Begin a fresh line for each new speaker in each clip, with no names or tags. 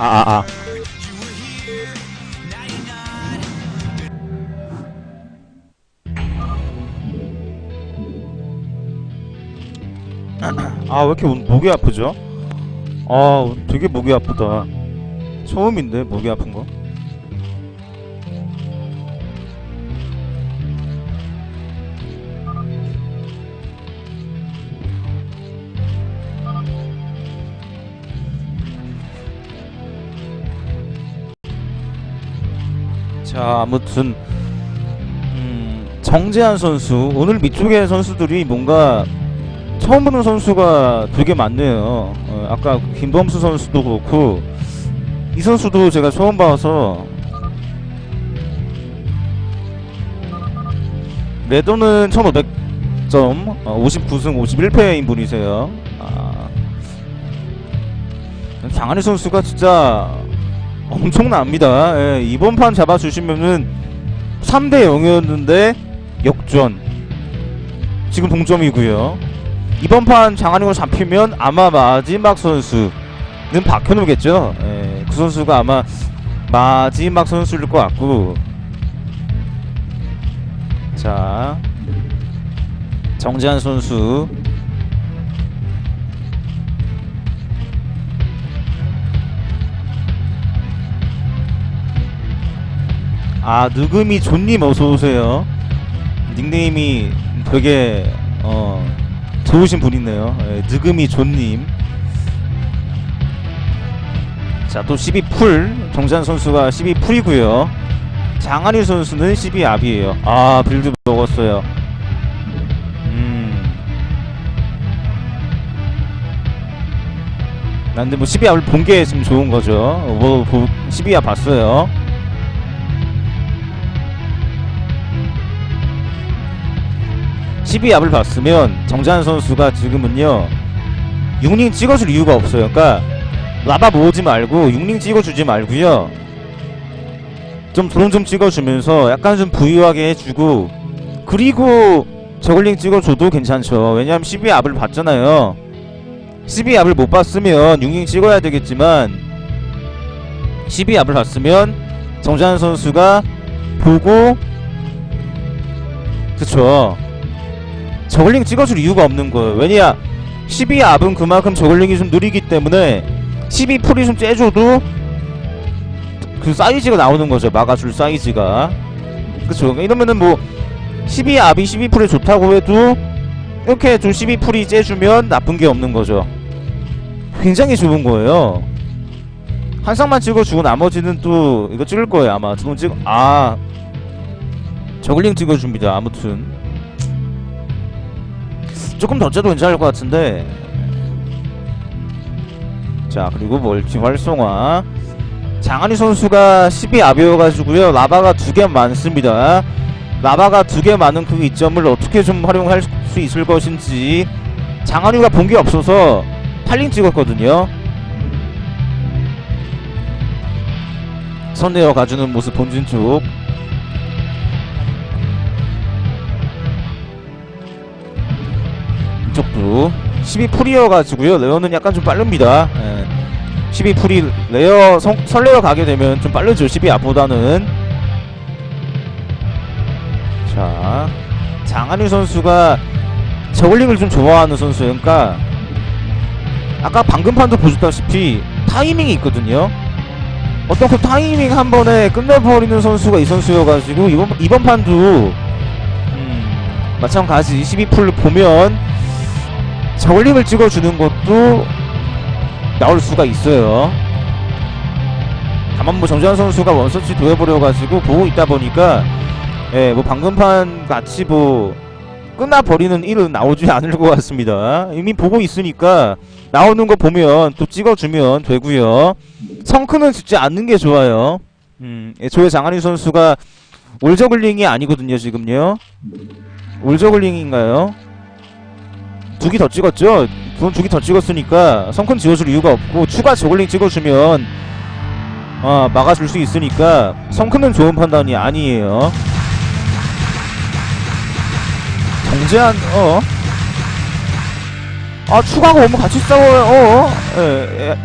아, 아, 아. 아, 왜 이렇게 목이 아프죠? 아, 되게 목이 아프다. 처음인데, 목이 아픈 거? 자, 아무튼 음, 정재한 선수 오늘 밑쪽의 선수들이 뭔가 처음 보는 선수가 되게 많네요. 어, 아까 김범수 선수도 그렇고 이 선수도 제가 처음 봐서 레더는 1500점, 어, 59승 51패인 분이세요. 아, 장한희 선수가 진짜 엄청납니다. 예, 이번 판 잡아주시면은 3대 0이었는데 역전. 지금 동점이고요. 이번 판 장한이가 잡히면 아마 마지막 선수는 박현우겠죠. 예, 그 선수가 아마 마지막 선수일 것 같고. 자, 정재한 선수. 아 느금이 존님 어서 오세요. 닉네임이 되게 어 좋으신 분이네요. 예, 느금이 존님. 자 또 12풀 정찬 선수가 12풀이고요. 장한희 선수는 12압이에요. 아 빌드 먹었어요. 음. 난 근데 뭐 12압을 본 게 지금 좋은 거죠. 뭐 12압 봤어요. 12 압을 봤으면 정재한 선수가 지금은요 6링 찍어줄 이유가 없어요. 그러니까 라바 모으지 말고 6링 찍어주지 말고요. 좀 드론 좀 찍어주면서 약간 좀 부유하게 해주고 그리고 저글링 찍어줘도 괜찮죠. 왜냐면 12 압을 봤잖아요. 12 압을 못 봤으면 6링 찍어야 되겠지만 12 압을 봤으면 정재한 선수가 보고 그쵸 저글링 찍어줄 이유가 없는 거예요. 왜냐 12 압은 그만큼 저글링이 좀 느리기 때문에 12 풀이 좀 째줘도 그 사이즈가 나오는 거죠. 막아줄 사이즈가. 그쵸. 이러면은 뭐 12 압이 12 풀이 좋다고 해도 이렇게 좀 12 풀이 째주면 나쁜 게 없는 거죠. 굉장히 좋은 거예요. 한 쌍만 찍어주고 나머지는 또 이거 찍을 거예요. 아마 두번 찍. 아 저글링 찍어줍니다. 아무튼. 조금 더 째도 괜찮을 것 같은데. 자 그리고 멀티 활성화 장한희 선수가 12압이어가지고요. 라바가 두 개 많습니다. 라바가 두 개 많은 그 이점을 어떻게 좀 활용할 수 있을 것인지. 장한희가 본 게 없어서 8링 찍었거든요. 선내어 가주는 모습 본진 쪽 이쪽도 12풀이어가지고요. 레어는 약간 좀 빠릅니다. 예. 12풀이 레어 성, 설레어 가게 되면 좀 빠르죠. 12앞보다는. 자 장한희 선수가 저글링을 좀 좋아하는 선수예요. 그러니까 아까 방금 판도 보셨다시피 타이밍이 있거든요. 어떤 그 타이밍 한 번에 끝내버리는 선수가 이 선수여가지고 이번, 이번 판도 음, 마찬가지 12풀 보면 저글링을 찍어주는 것도 나올 수가 있어요. 다만 뭐 정재환 선수가 원서치 도해버려가지고 보고 있다 보니까 예, 뭐 방금판 같이 뭐 끝나버리는 일은 나오지 않을 것 같습니다. 이미 보고 있으니까 나오는 거 보면 또 찍어주면 되고요. 성크는 짓지 않는 게 좋아요. 음, 애초에 장한희 선수가 올저글링이 아니거든요, 지금요. 올저글링인가요? 두 개 더 찍었죠? 그건 두개 더 찍었으니까 성큰 지워줄 이유가 없고 추가 저글링 찍어주면 아 막아줄 수 있으니까 성큰은 좋은 판단이 아니에요 정제한 어? 아 추가가 오면 같이 싸워요 어? 예, 예.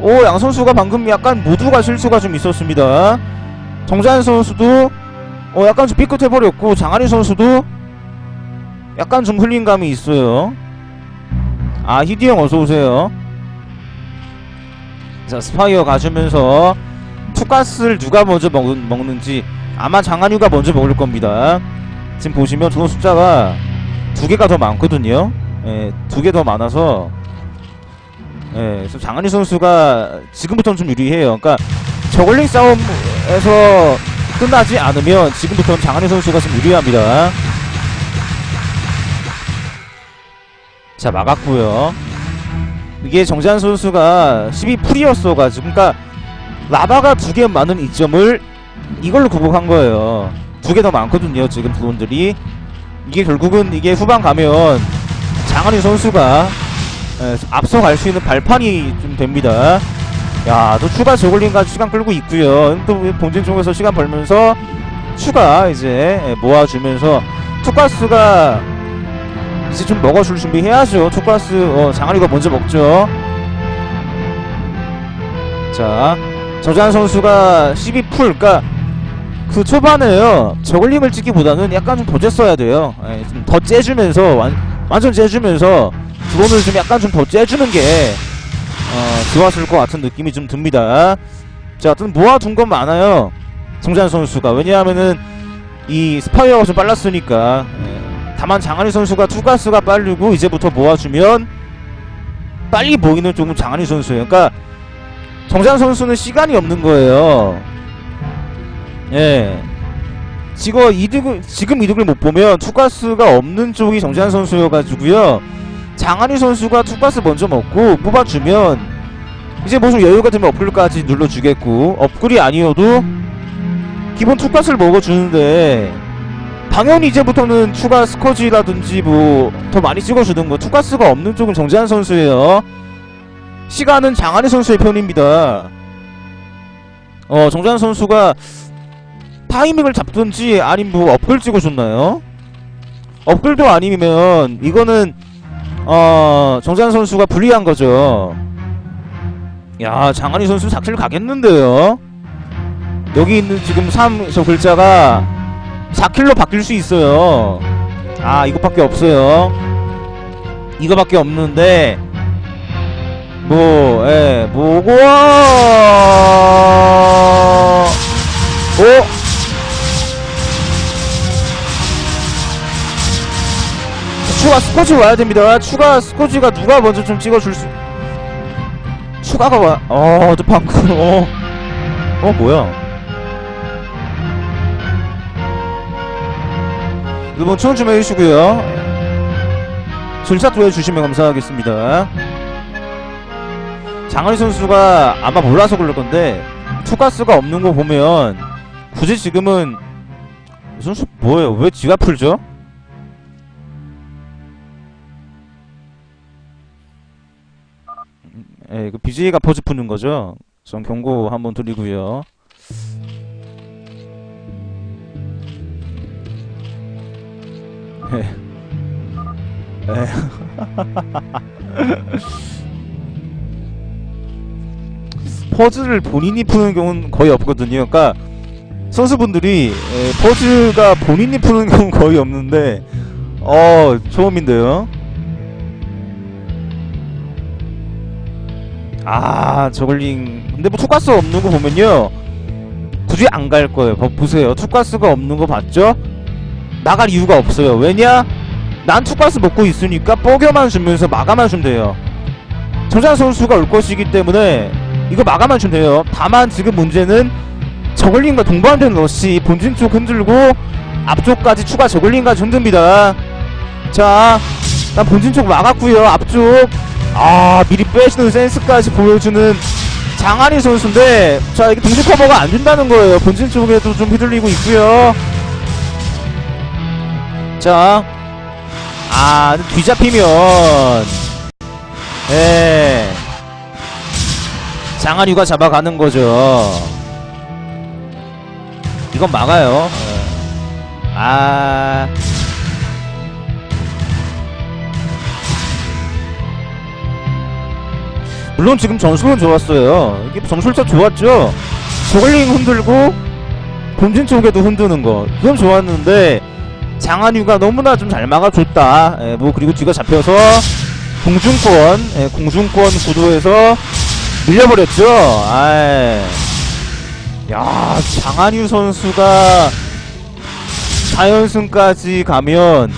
오, 양 선수가 방금 약간 모두가 실수가 좀 있었습니다. 정자현 선수도 어, 약간 좀 삐끗해버렸고, 장한희 선수도 약간 좀 흘린 감이 있어요. 아, 히디 형 어서오세요. 자, 스파이어 가주면서 투가스를 누가 먼저 먹, 먹는지 아마 장한유가 먼저 먹을 겁니다. 지금 보시면 들어온 숫자가 두 개가 더 많거든요. 예, 두 개 더 많아서 예, 장한유 선수가 지금부터는 좀 유리해요. 그러니까 저글링 싸움에서 끝나지 않으면 지금부터는 장한유 선수가 좀 유리합니다. 자, 막았고요. 이게 정재한 선수가 12풀이었어가지고 그러니까 라바가 두 개 많은 이점을 이걸로 극복한 거예요. 두 개 더 많거든요. 지금 드론들이 이게 결국은 이게 후반 가면 장한희 선수가 에, 앞서갈 수 있는 발판이 좀 됩니다. 야, 또 추가 저글링까지 시간 끌고 있고요. 또 본진 쪽에서 시간 벌면서 추가 이제 에, 모아주면서 투가스가 이제 좀 먹어줄 준비 해야죠. 투가스 어, 장한이가 먼저 먹죠. 자, 저잔 선수가 12풀, 그러니까 그 초반에요. 저글링을 찍기보다는 약간 좀 더 쬐어야 돼요. 예, 좀더 째주면서 완, 완전 째주면서 드론을 좀 약간 좀더 째주는 게 어, 좋았을 것 같은 느낌이 좀 듭니다. 자, 하여튼 모아둔 건 많아요. 정잔 선수가 왜냐하면은 이 스파이어가 좀 빨랐으니까. 예. 다만 장한희 선수가 투가스가 빠르고 이제부터 모아주면 빨리 보이는 조금 장한희 선수예요. 그러니까 정장 선수는 시간이 없는 거예요. 예. 지금 이득을 지금 이득을 못 보면 투가스가 없는 쪽이 정재한 선수여가지고요. 장한희 선수가 투가스 먼저 먹고 뽑아주면 이제 뭐 좀 여유가 되면 업글까지 눌러주겠고 업글이 아니어도 기본 투가스를 먹어주는데 당연히 이제부터는 추가 스커지라든지 뭐 더 많이 찍어주는 거 투가스가 없는 쪽은 정재한 선수예요. 시간은 장한희 선수의 편입니다. 어 정재한 선수가 타이밍을 잡든지 아니면 뭐 업글 찍어줬나요? 업글도 아니면 이거는 어 정재한 선수가 불리한 거죠. 야 장한희 선수 4킬 가겠는데요. 여기 있는 지금 3 저 글자가 4킬로 바뀔 수 있어요. 아 이것밖에 없어요. 이거밖에 없는데 뭐, 예, 뭐고, 오! 추가 스코지 와야 됩니다. 추가 스코지가 누가 먼저 좀 찍어줄 수. 추가가 와. 어, 저 방금, 어. 어, 뭐야. 추천 좀 해주시고요. 질샷도 해주시면 감사하겠습니다. 장하리 선수가 아마 몰라서 그럴 건데 투가스가 없는 거 보면 굳이 지금은 이 선수 뭐예요? 왜 지가 풀죠? 예, 그 BJ가 포즈 푸는 거죠. 전 경고 한번 드리고요. 퍼즐을 본인이 푸는 경우는 거의 없거든요. 그러니까 선수분들이 에, 퍼즐가 본인이 푸는 경우는 거의 없는데 어 처음인데요. 아 저글링 근데 뭐 투가스 없는 거 보면요 굳이 안 갈 거예요. 봐- 보세요 투가스가 없는 거 봤죠? 나갈 이유가 없어요. 왜냐? 난 투가스 먹고 있으니까 뻐겨만 주면서 막아만 주면 돼요. 정장 선수가 올 것이기 때문에 이거 막아만 주면 돼요. 다만 지금 문제는 저글링과 동반된 러시 본진 쪽 흔들고 앞쪽까지 추가 저글링까지 흔듭니다. 자, 난 본진 쪽 막았고요. 앞쪽 아 미리 빼시는 센스까지 보여주는 장한희 선수인데 자 이게 동시 커버가 안 된다는 거예요. 본진 쪽에도 좀 휘둘리고 있고요. 자, 아 뒤잡히면 예. 장한유가 잡아가는 거죠. 이건 막아요. 예. 아. 물론 지금 전술은 좋았어요. 이게 전술차 좋았죠. 저글링 흔들고 본진 쪽에도 흔드는 거 그건 좋았는데 장한유가 너무나 좀 잘 막아줬다. 예, 뭐 그리고 뒤가 잡혀서 공중권, 예, 공중권 구도에서 밀려버렸죠. 아이. 야, 장한유 선수가 4연승까지 가면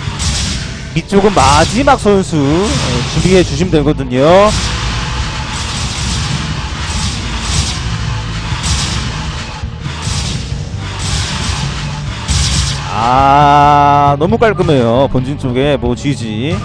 이쪽은 마지막 선수 예, 준비해 주시면 되거든요. 아, 너무 깔끔해요. 본진 쪽에 뭐 GG.